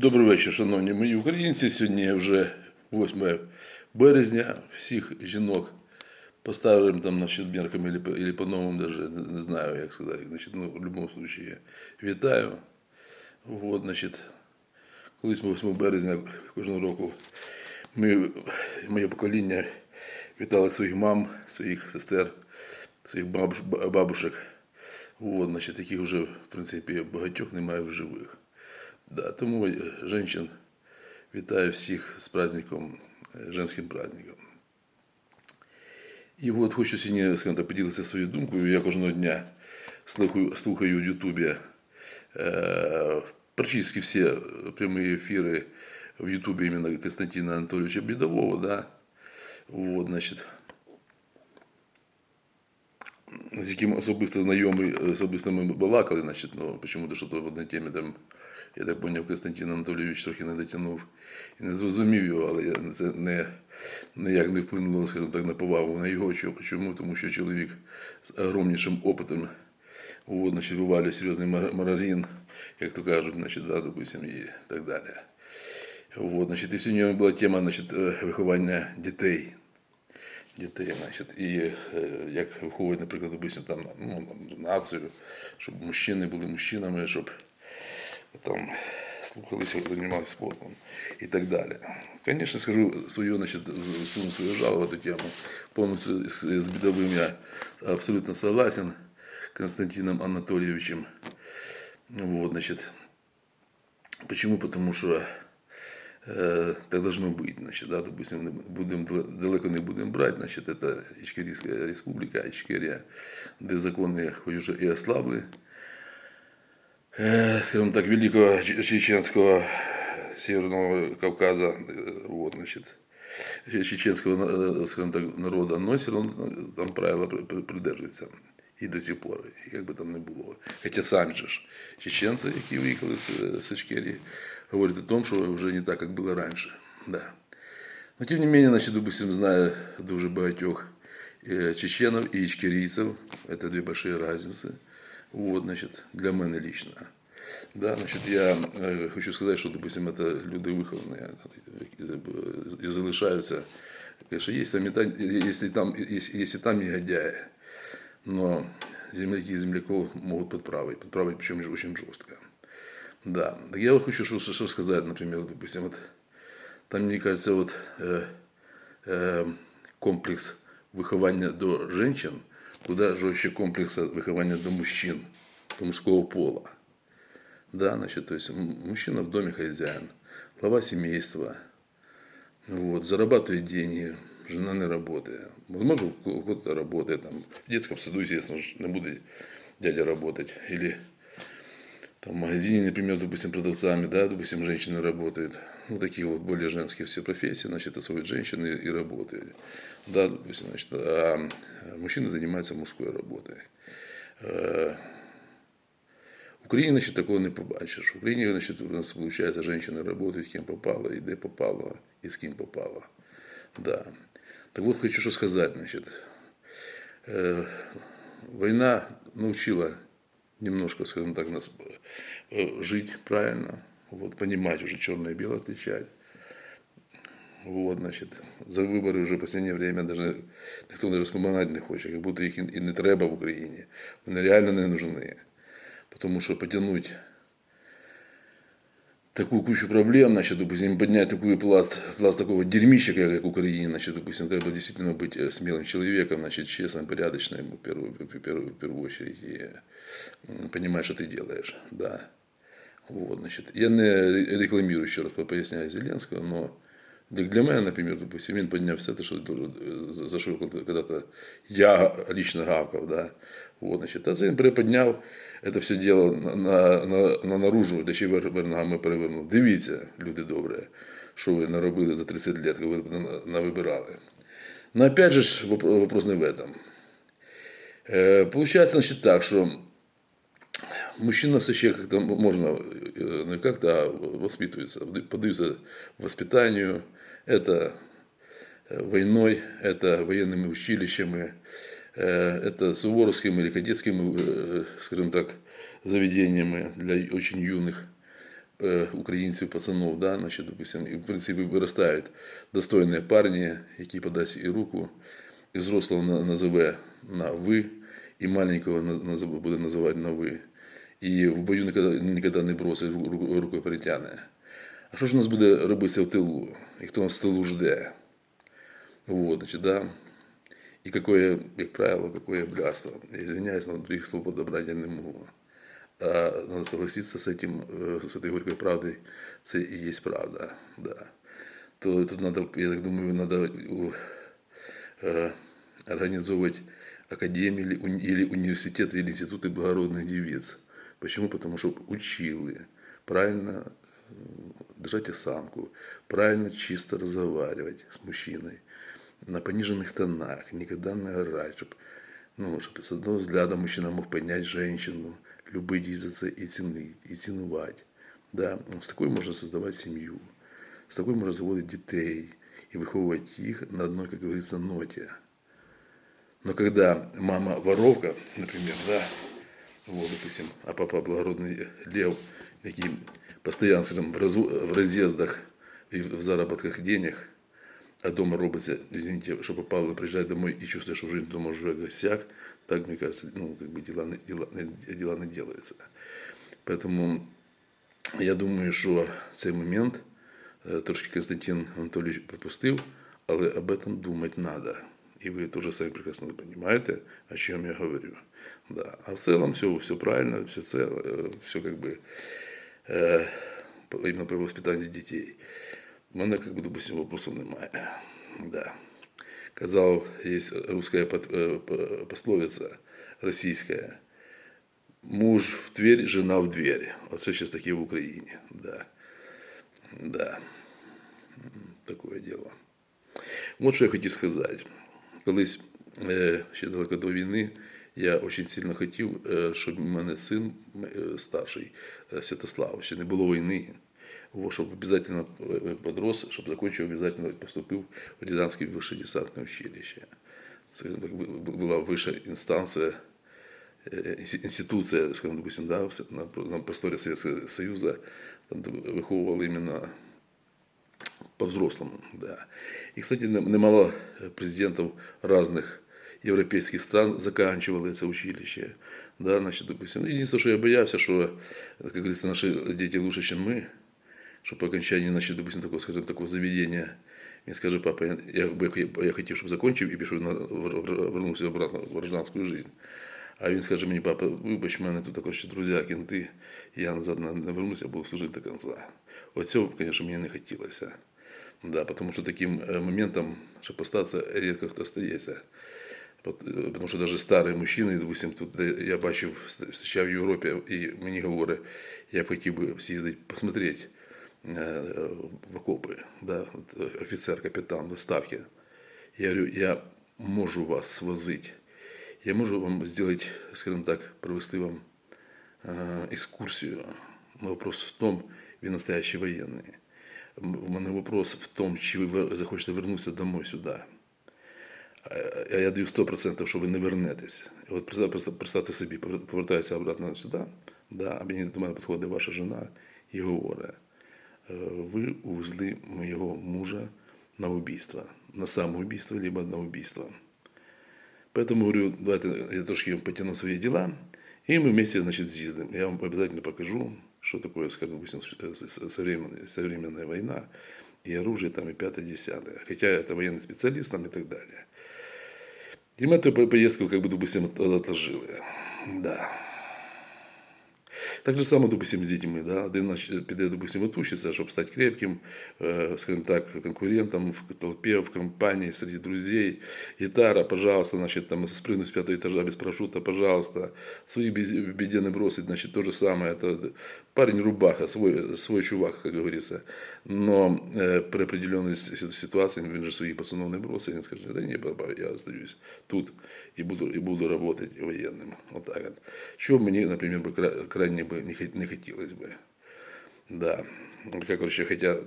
Добрий вечір, шановні мої українці. Сьогодні вже 8 березня. Всіх жінок по старим там, значить, меркам или, по- по-новому даже, не, знаю, як сказати. Значить, ну, в будь-якому випадку вітаю. Вот, значить, колись ми 8 березня кожного року ми, моє покоління вітали своїх мам, своїх сестер, своїх бабуш, бабушек. Вот, значить, таких вже, в принципі, багатьох немає в живих. Да, тому е, женщин вітаю всіх з праздником, е, женським праздником. І от хочу сьогодні скажімо так, поділитися своєю думкою. Я кожного дня слухаю, слухаю в Ютубі е, практично всі прямі ефіри в Ютубі іменно Константина Анатолійовича Бідового, да. Вот, значить, з яким особисто знайомий, особисто ми балакали, значить, ну, почему-то що то в одній темі там, я так поняв, Константин Анатолійович трохи не дотягнув і не зрозумів його, але це не, ніяк не вплинуло, скажімо так, на повагу на його. Чому? Тому що чоловік з огромнішим опитом, значить, вивалює серйозний мар- марарин, як то кажуть, значить, да, допустим, і так далі. Вот, значить, і сьогодні була тема значить, е, виховання дітей дітей, значить, і е, як виховують, наприклад, допустим, там, ну, націю, щоб мужчини були мужчинами, щоб там слухалися, займалися спортом і так далі. Звісно, скажу свою, значить, всю свою жалу в эту тему. Повністю з, з бідовим я абсолютно согласен Константином Анатольевичем. Вот, значит, почему? Потому что Э, так должно быть. Значит, да, допустим, не будем, далеко не будем брать, значит, это Ичкерийская республика, Ичкерия, де закони хоч уже і ослабли, э, скажем так, Великого Че- Чеченского Северного Кавказа, э, вот, значит, чеченского, э, скажем так, народа, но все равно там правила при- при- придержуються. І до сих пор, як би там не було. Хоча самі же ж чеченці, які виїхали з, з Ічкерії, говорять о том, що вже не так, як було раніше. Да. Но тем не менее, значит, допустим, знаю дуже багатьох э, чеченов и ичкерийцев. Это две большие разницы. Вот, значит, для мене лично. Да, значит, я э, хочу сказати, що, допустим, это люди виховані э, і залишаються. Конечно, есть там, и та- если там, если, если там негодяи, но земляки и земляков могут подправить. Подправить, причем же очень жестко. Да. Так я вот хочу что, что сказать, например, допустим, вот там, мне кажется, вот э, э, комплекс выхования до женщин куда жестче комплекса выхования до мужчин, до мужского пола. Да, значит, то есть мужчина в доме хозяин, глава семейства, вот, зарабатывает деньги, жена не работает. Возможно, у кого-то работает, там, в детском саду, естественно, не будет дядя работать. Или там, в магазине, например, допустим, продавцами, да, допустим, женщины работают. Ну, такие вот более женские все профессии, значит, освоят женщины и работают. Да, допустим, значит, а мужчины занимаются мужской работой. Э, В Україні, значить, такого не побачиш. В Україні, значить, у нас, виходить, жінки працюють, ким попало, і де попало, і з ким попало. Да. Так вот, хочу що сказати, значить. Э, война научила Немножко, скажем так, нас э, жить правильно, вот, понимать уже черное и белое отличать. Вот, значит, за вибори вже в останнє время даже ніхто навіть споминати не хоче, як будто їх і не треба в Україні. Вони реально не нужны. Потому что потянуть такую кучу проблем, значит, допустим, поднять такой пласт, пласт такого дерьмища, как, как в Украине, значит, допустим, треба действительно быть э, смелым человеком, значит, честным, порядочным, в первую, в первую, в первую очередь, и м, понимать, что ты делаешь, да. Вот, значит, я не рекламирую, еще раз поясняю Зеленского, но для, для меня, например, допустим, він підняв все те, що за, що когда-то я лично гавкав, да. Вот, значит, а це він приподняв це все діло на, на, на, на наружу, де ще вер, ногами перевернув. Дивіться, люди добрі, що ви наробили за 30 років, коли ви навибирали. Но опять же, вопрос не в этом. Э, Получается, значит, так, что мужчина все ще как-то можно, э, не как-то, а воспитывается, поддаются воспитанию. Это э, войной, это военными училищами, э, это суворовскими или кадетскими, э, скажем так, заведениями для очень юных е, українців, пацанов, да, значить, допустим, і в принципі виростають достойні парні, які подасть і руку, і взрослого на- назове на ви, і маленького наз- назов- буде називати на ви. І в бою ніколи, ніколи не бросить ру- ру- рукою перетягне. А що ж у нас буде робитися в тилу? І хто нас в тилу жде? Вот, значит, да. И какое, как правило, какое блядство. Я извиняюсь, но других слов подобрать я не могу. А надо согласиться с этим, э, с этой горькой правдой, это и есть правда, да. То тут надо, я так думаю, надо у- э, организовывать академии или, уни- или университеты, или институты благородных девиц. Почему? Потому что учили правильно э, держать осанку, правильно чисто разговаривать с мужчиной, на пониженных тонах, никогда не орать, чтобы, ну, чтобы с одного взгляда мужчина мог понять женщину, любить її за це і цінити, і цінувати. Да? З такою можна создавати сім'ю, з такою можна заводити дітей і виховувати їх на одной, как говорится, ноте. Но когда мама воровка, например, да, вот, допустим, а папа благородный лев, який постоянно, скажем, в, разу- в разъездах и в заработках денег, а дома робиться, извините, что попало, приезжает домой и чувствует, что жизнь дома уже косяк, так, мне кажется, ну, как бы дела, дела, дела не делаются. Поэтому я думаю, що цей момент е, трошки Константин Анатолійович пропустив, але об этом думати треба І ви теж самі прекрасно розумієте, о чому я говорю. Да. А в цілому все, все правильно, все, це, е, все как бы, е, по- іменно по воспитанню дітей. У мене, как бы, допустим, вопросов немає. Да. Казав, є русская под- е, по- пословиця російська. Муж в дверь, жена в дверь. Оце зараз таке в Україні. Да. Да. М, Такое діло. От що я хотів сказати. Колись е, ще далеко до війни я дуже сильно хотів, е, щоб у мене син е, старший е, Святослав, ще не було війни. Во, щоб обов'язково е, подрос, щоб закінчив, обов'язково поступив в Рязанське вище десантне училище. Це так бу- бу- була вища інстанція э, инс- институция, скажем, допустим, да, в- на, на просторе Советского Союза, там д- выховывал именно по-взрослому, да. И, кстати, не- немало э, президентов разных европейских стран заканчивали это училище, да, значит, допустим. Ну, Единственное, что я боялся, что, как говорится, наши дети лучше, чем мы, что по окончании, значит, допустим, такого, скажем, такого заведения, мне скажет, папа, я, я, бы- я хотел, чтобы закончив и пішов на, вер- вер- вернувся обратно в гражданскую жизнь. А він скаже мені, папа, вибач, в мене тут також ще друзі, кінти, я назад не не вернуся, буду служити до кінця. Оцього, звісно, мені не хотілося. Да, тому що таким е, моментом, щоб остатися, рідко хто стається. Пот- е, Тому що навіть старі мужчини, допустим, тут де я бачив, ст- зустрічав в Європі, і мені говорить, я б хотів би з'їздити, посмотреть е, в окопи, да, от, е, офіцер, капітан в ставки. Я говорю, я можу вас свозити. Я можу вам зробити, скажімо так, провести вам э, экскурсию. Но вопрос в том, вы настоящий военный. У мене вопрос в том, чи ви захочете вернутися домой сюди. А а я даю 100%, що ви не вернетесь. От представ- представ- представте собі, повертаюся обратно сюди, да, а мені до мене підходить ваша жена і говорить, «Е, ви увезли моєго мужа на убийство, на самоубийство, либо на убийство. Поэтому говорю, давайте я трошки потяну свои дела, и мы вместе, значит, съездим. Я вам обязательно покажу, что такое, скажем, допустим, с- с- современная, современная война, и оружие там, и пятое, десятое. Хотя это военный специалист там и так далее. И мы эту по- поездку, как бы, допустим, от- отложили. Да. Так же само, допустим, з дітьми, да? один нач- піде, допустим, отучиться, щоб стати крепким, э, скажем так, конкурентом в толпе, в компании, среди друзей. Гитара, пожалуйста, значит, там спрыгнуть с пятого этажа без парашюта, пожалуйста. Свои без- в беде не бросить, значит, то же самое. Это парень рубаха, свой, свой чувак, как говорится. Но э, при определенной си- ситуации, він же свои пацанов не бросить, він скаже, да не, папа, я остаюсь тут и буду, и буду работать военным. Вот так вот. Чего мне, например, бы кра- крайне бы не, не хотелось бы. Да. Как, короче, хотя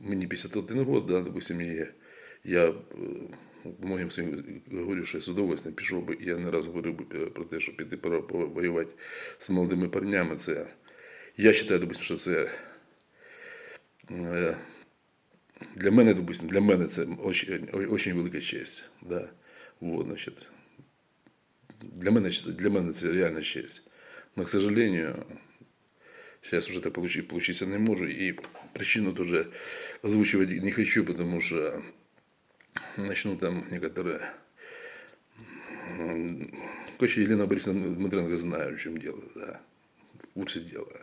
мені 51 год, да, допустим, я е, многим своїм говорю, що я з удовольствием пішов би, я не раз говорив е, про те, що піти воювати з молодими парнями, це Я вважаю, допустим, що це е, для мене, допустим, для мене це очень, велика честь. Да? Вот, значит, для мене, для мене це реальна честь. Но, к сожалению, сейчас уже так получи, получиться не можу. И причину тоже озвучивать не хочу, потому что начну там некоторые... м, Короче, Елена Борисовна Дмитренко знаю, в чем дело, да. В курсе дела.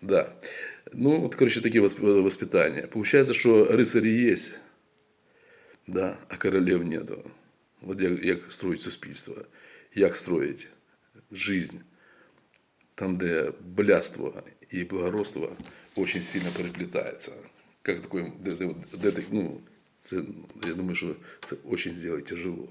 Да. Ну, вот, короче, такие восп- воспитания. Получается, что рыцари есть, да, а королев нету. От як, як строїть суспільство, як строїть жизнь, там, де блядство і благородство очень сильно переплетается. Как такое, де, де, де, ну, це, я думаю, що це очень сделать тяжело.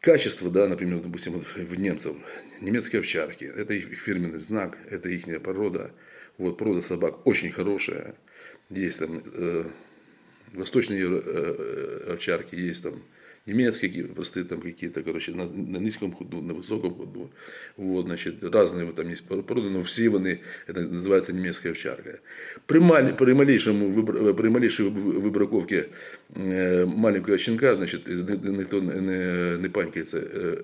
Качество, да, например, допустим, в немцев, немецкие овчарки, это их фирменный знак, это их порода. Вот порода собак очень хорошая. Есть там э, восточные э, э, овчарки, есть там немецкие какие- простые там какие-то, короче, на, на низком ходу, на высоком ходу. Вот, значит, разные вот там есть породы, но все они, это называется немецкая овчарка. При, мал, при, малейшем, выбр- при малейшей виб- вибраковке э, маленького щенка, значит, ні- ніхто не, не, не панькається э,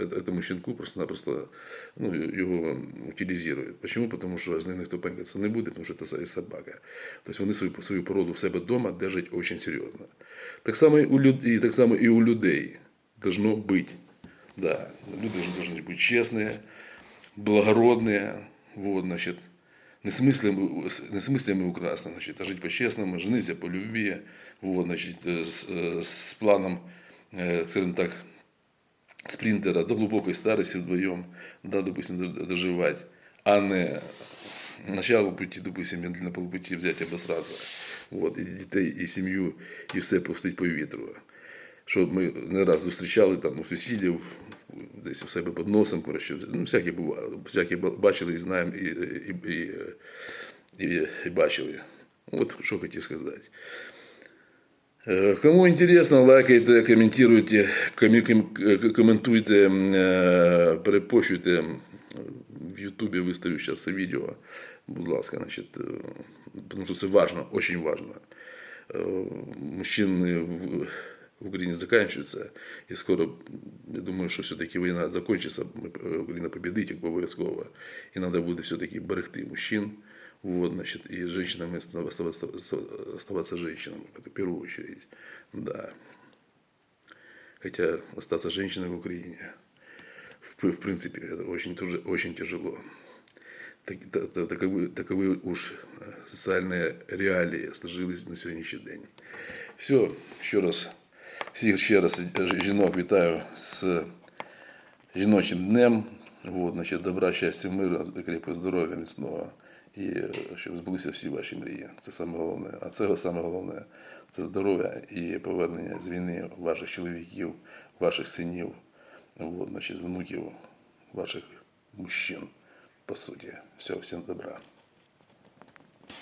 э, этому щенку, просто-напросто ну, його утилізують. Почему? Тому що з ним ніхто панькатися не буде, тому що це собака. Тобто вони свою, свою породу в себе вдома держать дуже серйозно. Так само і у, люд, і так само і у людей должно бути. Да, люди же должны быть честные, благородные, вот, значит, не с мыслями, с- не с мыслями украсно, значит, а жить по-честному, жениться по любви, вот, значит, э, с, э, с планом, э, скажем так, спринтера до глубокой старости вдвоем, да, допустим, дож- доживать, а не начало пути, допустим, медленно полпути взять и обосраться, вот, і дітей, і сім'ю, і все пустить по вітру. Що ми не раз зустрічали там у сусідів, десь у себе під носом, коротше, ну, всяке бувало, всяке ба- бачили і знаємо, і, і, і, і, і бачили. От що хотів сказати. Э, Кому интересно, лайкайте, комментируйте, комі- ком- к- комментуйте, э, перепощуйте. В Ютубе выставлю сейчас це відео. Будь ласка, значить, е, тому що це важно, очень важно. Е, Мужчини в в Україні закінчуються, і скоро, я думаю, що все-таки війна закінчиться, ми- Україна победить обов'язково. І треба буде все-таки берегти мужчин. Вот, значит, и с женщинами оставаться, оставаться женщинами, это в первую очередь. Да. Хотя остаться женщиной в Украине, в, в принципе, это очень, тоже, очень тяжело. Так, та- та- таковы, таковы уж э, социальные реалии сложились на сьогоднішній день. Все, ще раз, всіх ще раз жінок вітаю з жіночим днем. Вот, значить, добра, щастя, миру, крепкого здоров'я, міцного. І е, щоб збулися всі ваші мрії. Це саме головне. А це саме головне це здоров'я і повернення з війни ваших чоловіків, ваших синів, вот, значить, внуків, ваших мужчин, по суті. Все, всім добра.